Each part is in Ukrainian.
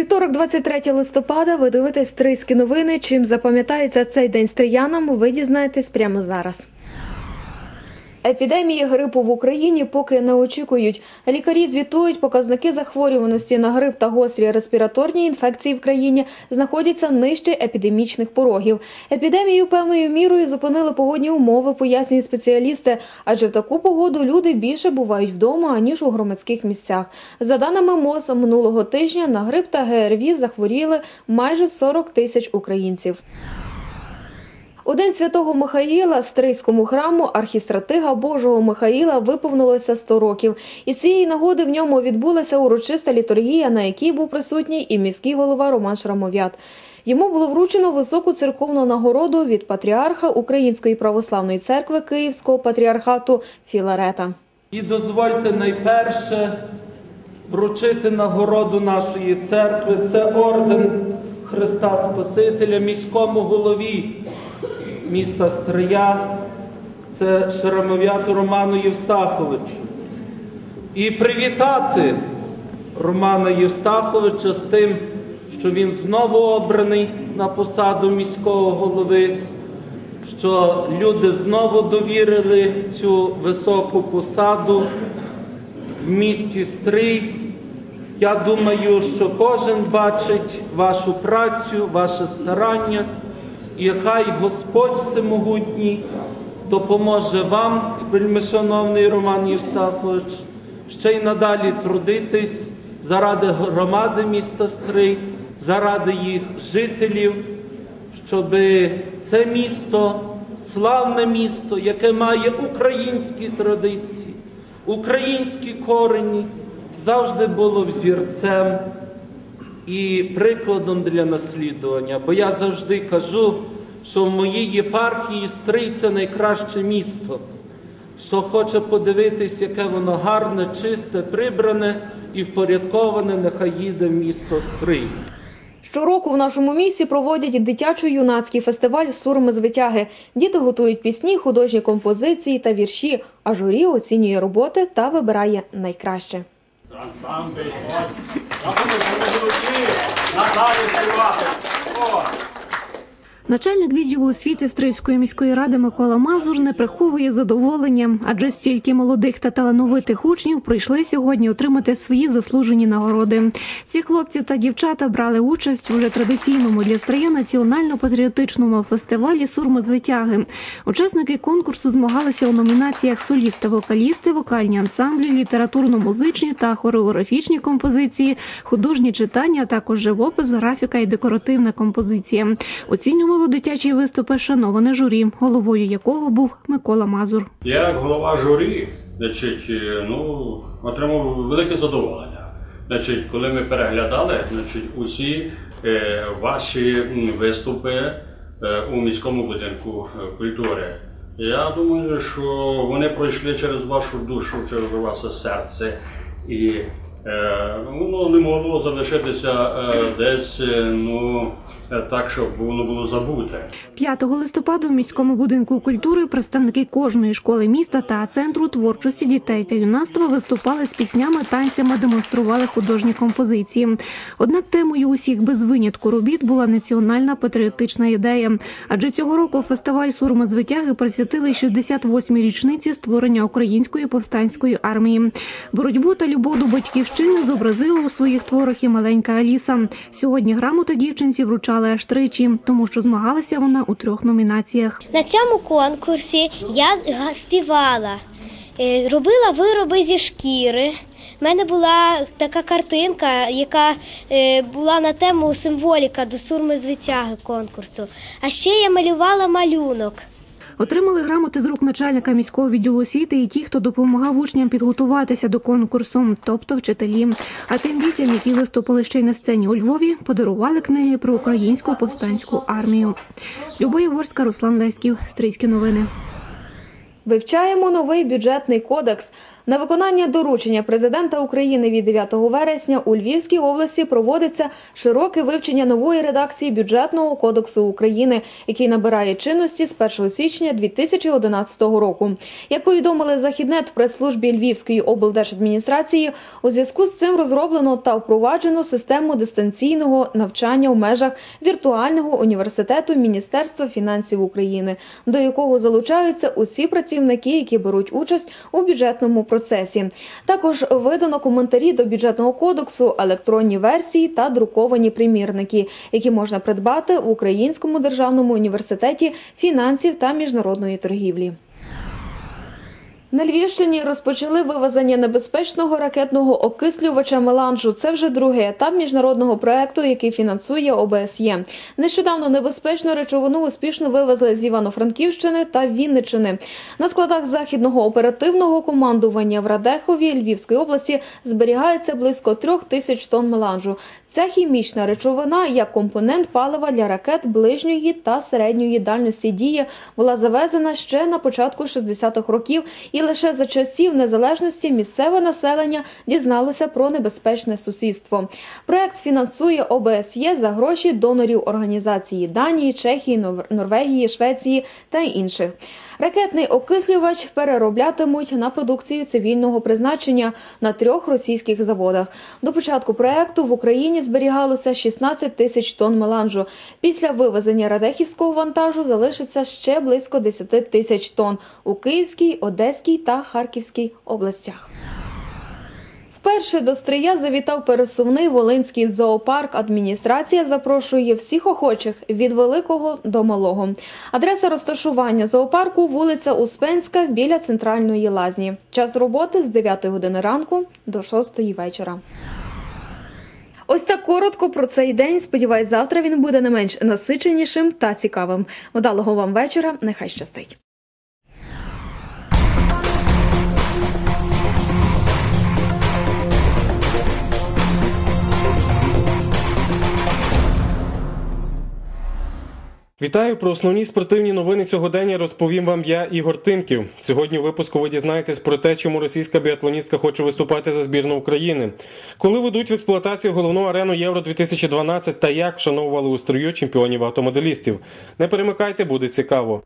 Вівторок, 23 листопада, ви дивитесь Стрийські новини. Чим запам'ятається цей день стріянам, ви дізнаєтесь прямо зараз. Епідемії грипу в Україні поки не очікують. Лікарі звітують, показники захворюваності на грип та гострі респіраторні інфекції в країні знаходяться нижче епідемічних порогів. Епідемію певною мірою зупинили погодні умови, пояснюють спеціалісти. Адже в таку погоду люди більше бувають вдома аніж у громадських місцях. За даними МОЗ, минулого тижня на грип та ГРВІ захворіли майже 40 тисяч українців. У день святого Михаїла Стрийському храму архістратига Божого Михаїла виповнилося 100 років. Із цієї нагоди в ньому відбулася урочиста літургія, на якій був присутній і міський голова Роман Шрамов'ят. Йому було вручено високу церковну нагороду від патріарха Української православної церкви Київського патріархату Філарета. І дозвольте найперше вручити нагороду нашої церкви. Це орден Христа Спасителя міському голові міста Стрия, це Шеремов'яту Роману Євстаховичу. І привітати Романа Євстаховича з тим, що він знову обраний на посаду міського голови що люди знову довірили цю високу посаду в місті Стрий. Я думаю, що кожен бачить вашу працю, ваше старання, і хай Господь Всемогутній допоможе вам, вельмишановний Роман Євстафович, ще й надалі трудитись заради громади міста Стрий, заради їх жителів щоб це місто, славне місто, яке має українські традиції, українські корені, завжди було взірцем і прикладом для наслідування. Бо я завжди кажу, що в моїй єпархії Стрий це найкраще місто, що хоче подивитись, яке воно гарне, чисте, прибране і впорядковане, нехай їде в місто Стрий. Щороку в нашому місті проводять дитячо-юнацький фестиваль Сурми з витяги. Діти готують пісні, художні композиції та вірші, а журі оцінює роботи та вибирає найкраще. Valeu, Churota. Boa. Начальник відділу освіти Стрийської міської ради Микола Мазур не приховує задоволення, адже стільки молодих та талановитих учнів прийшли сьогодні отримати свої заслужені нагороди. Ці хлопці та дівчата брали участь у вже традиційному для Стрия національно-патріотичному фестивалі Сурми з витяги. Учасники конкурсу змагалися у номінаціях солісти, вокалісти, вокальні ансамблі, літературно-музичні та хореографічні композиції, художні читання, а також живопис, графіка і декоративна композиція. Оцінювало дитячі виступи шановане журі, головою якого був Микола Мазур. Я як голова журі, значить, е, ну, отримав велике задоволення. Значить, коли ми переглядали значить, усі е, ваші виступи е, у міському будинку е, культури. Я думаю, що вони пройшли через вашу душу, через ваше серце. І воно не могло залишитися е, десь е, ну, е, так, щоб воно було забуте. 5 листопада в міському будинку культури представники кожної школи міста та центру творчості дітей та юнацтва виступали з піснями, танцями, демонстрували художні композиції. Однак темою усіх без винятку робіт була національна патріотична ідея. Адже цього року фестиваль Сурма з витяги присвятили 68-й річниці створення української повстанської армії. Боротьбу та любов до батьківщини зобразила у своїх творах і маленька Аліса. Сьогодні грамоти дівчинці вручали аж тричі, тому що змагалася вона у трьох номінаціях. На цьому конкурсі я співала, е, робила вироби зі шкіри. У мене була така картинка, яка е, була на тему символіка до сурми з витяги конкурсу. А ще я малювала малюнок. Отримали грамоти з рук начальника міського відділу освіти і ті, хто допомагав учням підготуватися до конкурсу, тобто вчителі. А тим дітям, які виступили ще й на сцені у Львові, подарували книги про українську повстанську армію. Любов Ворська, Руслан Леськів, Стрийські новини. Вивчаємо новий бюджетний кодекс. На виконання доручення президента України від 9 вересня у Львівській області проводиться широке вивчення нової редакції бюджетного кодексу України, який набирає чинності з 1 січня 2011 року. Як повідомили західнет в прес-службі Львівської облдержадміністрації, у зв'язку з цим розроблено та впроваджено систему дистанційного навчання в межах віртуального університету Міністерства фінансів України, до якого залучаються усі працівники, які беруть участь у бюджетному процесі. Також видано коментарі до бюджетного кодексу, електронні версії та друковані примірники, які можна придбати в Українському державному університеті фінансів та міжнародної торгівлі. На Львівщині розпочали вивезення небезпечного ракетного окислювача меланжу. Це вже другий етап міжнародного проекту, який фінансує ОБСЄ. Нещодавно небезпечну речовину успішно вивезли з Івано-Франківщини та Вінничини. На складах західного оперативного командування в Радехові Львівської області зберігається близько трьох тисяч тонн меланжу. Ця хімічна речовина, як компонент палива для ракет ближньої та середньої дальності дії, була завезена ще на початку 60-х років, і лише за часів незалежності місцеве населення дізналося про небезпечне сусідство. Проект фінансує ОБСЄ за гроші донорів організації Данії, Чехії, Нор- Норвегії, Швеції та інших. Ракетний окислювач перероблятимуть на продукцію цивільного призначення на трьох російських заводах. До початку проекту в Україні зберігалося 16 тисяч тонн меланжу. Після вивезення радехівського вантажу залишиться ще близько 10 тисяч тонн у Київській, Одеській та Харківській областях. Вперше до Стрия завітав пересувний Волинський зоопарк. Адміністрація запрошує всіх охочих від великого до малого. Адреса розташування зоопарку вулиця Успенська біля центральної лазні. Час роботи з 9 години ранку до 6 вечора. Ось так коротко про цей день. Сподіваюсь, завтра він буде не менш насиченішим та цікавим. Вдалого вам вечора. Нехай щастить. Вітаю про основні спортивні новини сьогодення. Розповім вам я, Ігор Тимків. Сьогодні у випуску ви дізнаєтесь про те, чому російська біатлоністка хоче виступати за збірну України, коли ведуть в експлуатацію головну арену Євро 2012 та як вшановували у строю чемпіонів автомоделістів. Не перемикайте, буде цікаво.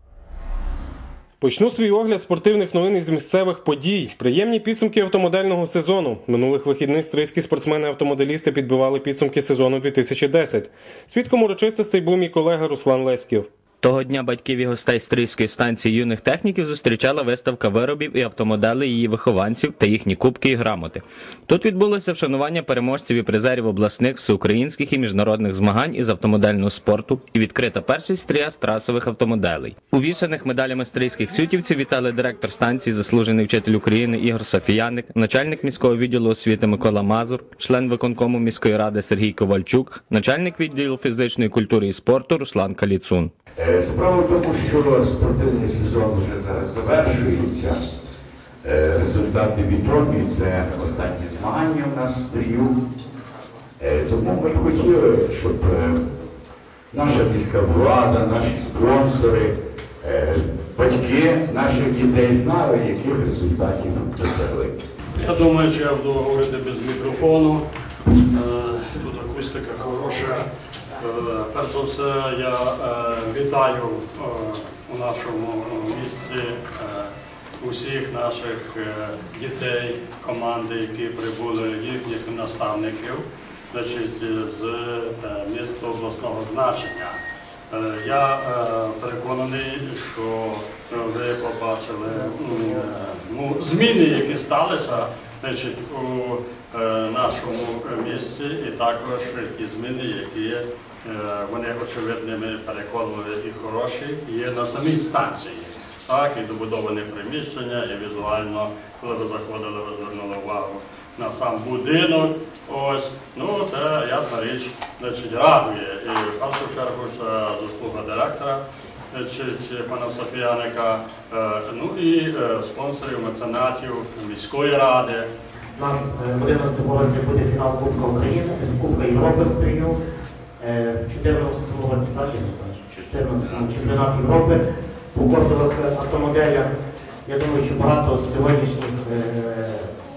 Почну свій огляд спортивних новин із місцевих подій. Приємні підсумки автомодельного сезону. Минулих вихідних стрийські спортсмени-автомоделісти підбивали підсумки сезону 2010. Свідком урочистостей був мій колега Руслан Леськів. Того дня батьків і гостей Стрийської станції юних техніків зустрічала виставка виробів і автомоделей її вихованців та їхні кубки і грамоти. Тут відбулося вшанування переможців і призерів обласних, всеукраїнських і міжнародних змагань із автомодельного спорту і відкрита першість стрія з трасових автомоделей. Увішаних медалями стрийських сютівців вітали директор станції, заслужений вчитель України Ігор Софіяник, начальник міського відділу освіти Микола Мазур, член виконкому міської ради Сергій Ковальчук, начальник відділу фізичної культури і спорту Руслан Каліцун. Е, Справа в тому, що спортивний сезон вже зараз завершується. Е, Результати відомі, це останні змагання у нас в стрію. Е, Тому ми хотіли, щоб наша міська влада, наші спонсори, батьки наших дітей знали, яких результатів досягли. Я думаю, що я буду говорити без мікрофону. Тут акустика хороша. Е, Перш за все, я е, вітаю е, у нашому місті е, усіх наших дітей, команди, які прибули, їхніх наставників, значить, з міста обласного значення. Я переконаний, що ви побачили ну, зміни, які сталися значить, у нашому місті, і також ті зміни, які вони очевидними, переконливі і хороші, є на самій станції. Так, і добудовані приміщення, і візуально, коли ви заходили, ви звернули увагу на сам будинок. Ось, ну це ясна річ, значить, радує. І в першу чергу це заслуга директора, значить, пана Софіяника, е, ну і е, спонсорів, меценатів міської ради. У нас е, 11 році буде фінал Кубка України, Кубка Європи. Е, В 14 році, так, я кажу, 14 чемпіонат Європи по кортових автомоделях. Я думаю, що багато з сьогоднішніх е,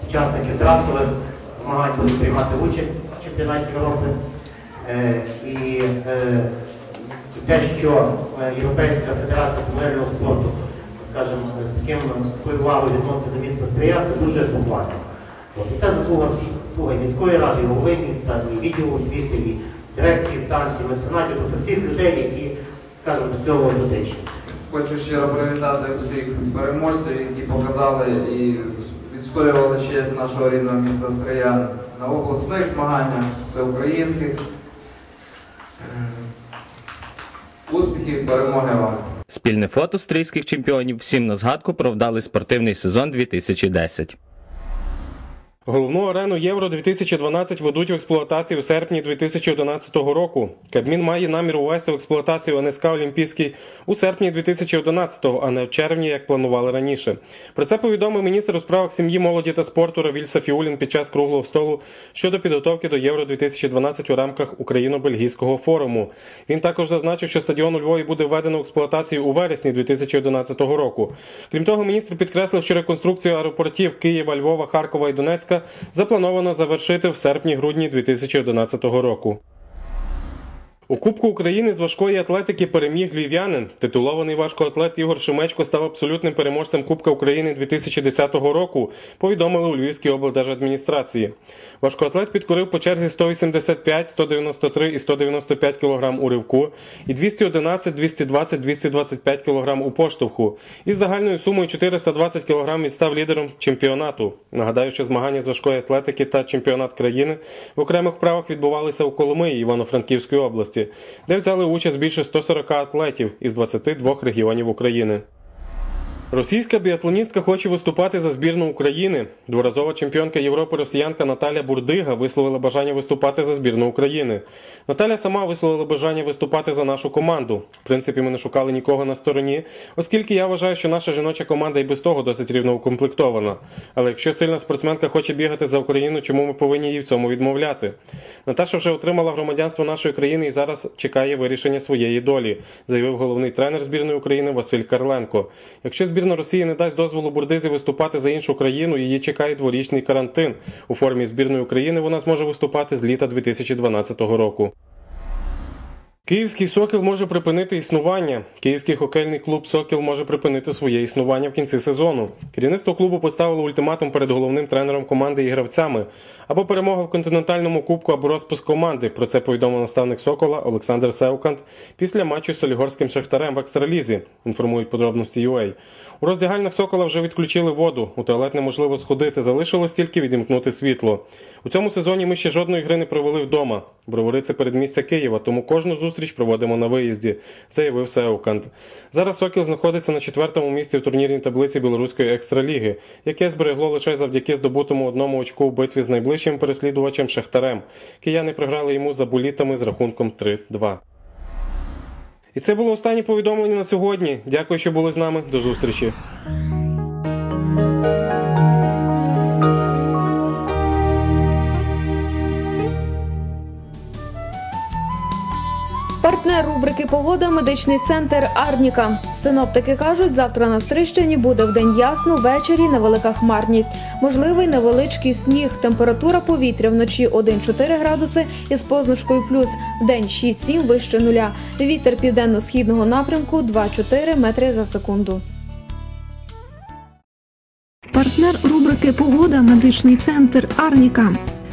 учасників трасових змагань будуть приймати участь в чемпіонаті Європи. Е, і е, те, що е, Європейська федерація прем'єрного спорту, скажімо, з таким увагою відноситься до міста Стрия, це дуже похвально. І це заслуга всіх, заслуга міської ради, голови міста, і відділу освіти, і дирекції станції, меценатів, тобто всіх людей, які, скажімо, до цього дотичні. Хочу щиро привітати всіх переможців, які показали і відстоювали честь нашого рідного міста Стрия на обласних змаганнях, всеукраїнських. Ем, Успіхів, перемоги вам! Спільне фото стрийських чемпіонів всім на згадку про вдалий спортивний сезон 2010. Головну арену Євро 2012 ведуть в експлуатацію у серпні 2011 року. Кабмін має намір увести в експлуатацію НСК Олімпійський у серпні 2011, а не в червні, як планували раніше. Про це повідомив міністр у справах сім'ї, молоді та спорту Равіль Сафіулін під час круглого столу щодо підготовки до Євро 2012 у рамках Україно-Бельгійського форуму. Він також зазначив, що стадіон у Львові буде введено в експлуатацію у вересні 2011 року. Крім того, міністр підкреслив, що реконструкцію аеропортів Києва, Львова, Харкова і Донецька заплановано завершити в серпні-грудні 2011 року. У Кубку України з важкої атлетики переміг львів'янин. Титулований важкоатлет Ігор Шимечко став абсолютним переможцем Кубка України 2010 року, повідомили у Львівській облдержадміністрації. Важкоатлет підкорив по черзі 185, 193 і 195 кг у ривку і 211, 220, 225 кг у поштовху. Із загальною сумою 420 кг він став лідером чемпіонату. Нагадаю, що змагання з важкої атлетики та чемпіонат країни в окремих вправах відбувалися у Коломиї Івано-Франківської області, де взяли участь більше 140 атлетів із 22 регіонів України. Російська біатлоністка хоче виступати за збірну України. Дворазова чемпіонка Європи росіянка Наталя Бурдига висловила бажання виступати за збірну України. Наталя сама висловила бажання виступати за нашу команду. В принципі, ми не шукали нікого на стороні, оскільки я вважаю, що наша жіноча команда і без того досить рівно укомплектована. Але якщо сильна спортсменка хоче бігати за Україну, чому ми повинні їй в цьому відмовляти? Наташа вже отримала громадянство нашої країни і зараз чекає вирішення своєї долі, заявив головний тренер збірної України Василь Карленко. Якщо збірна Росії не дасть дозволу Бурдизі виступати за іншу країну, її чекає дворічний карантин. У формі збірної України вона зможе виступати з літа 2012 року. Київський сокіл може припинити існування. Київський хокейний клуб Сокіл може припинити своє існування в кінці сезону. Керівництво клубу поставило ультиматум перед головним тренером команди і гравцями або перемога в континентальному кубку, або розпуск команди. Про це повідомив наставник Сокола Олександр Сеукант після матчу з Солігорським Шахтарем в екстралізі. Інформують подробності UA. У роздягальнях Сокола вже відключили воду. У туалет неможливо сходити. Залишилось тільки відімкнути світло. У цьому сезоні ми ще жодної гри не провели вдома. Бровари це передмістя Києва, тому кожну зустріч проводимо на виїзді, заявив Сеукант. Зараз Сокіл знаходиться на четвертому місці в турнірній таблиці білоруської екстраліги, яке зберегло лише завдяки здобутому одному очку в битві з найближчим переслідувачем Шахтарем. Кияни програли йому за булітами з рахунком 3-2. І це було останнє повідомлення на сьогодні. Дякую, що були з нами. До зустрічі. Рубрики Погода медичний центр Арніка. Синоптики кажуть, завтра на Стрищині буде вдень ясно, ввечері невелика хмарність. Можливий невеличкий сніг. Температура повітря вночі 1-4 градуси із позначкою плюс. Вдень 6-7 вище нуля. Вітер південно-східного напрямку 2-4 метри за секунду. Партнер рубрики Погода медичний центр Арніка.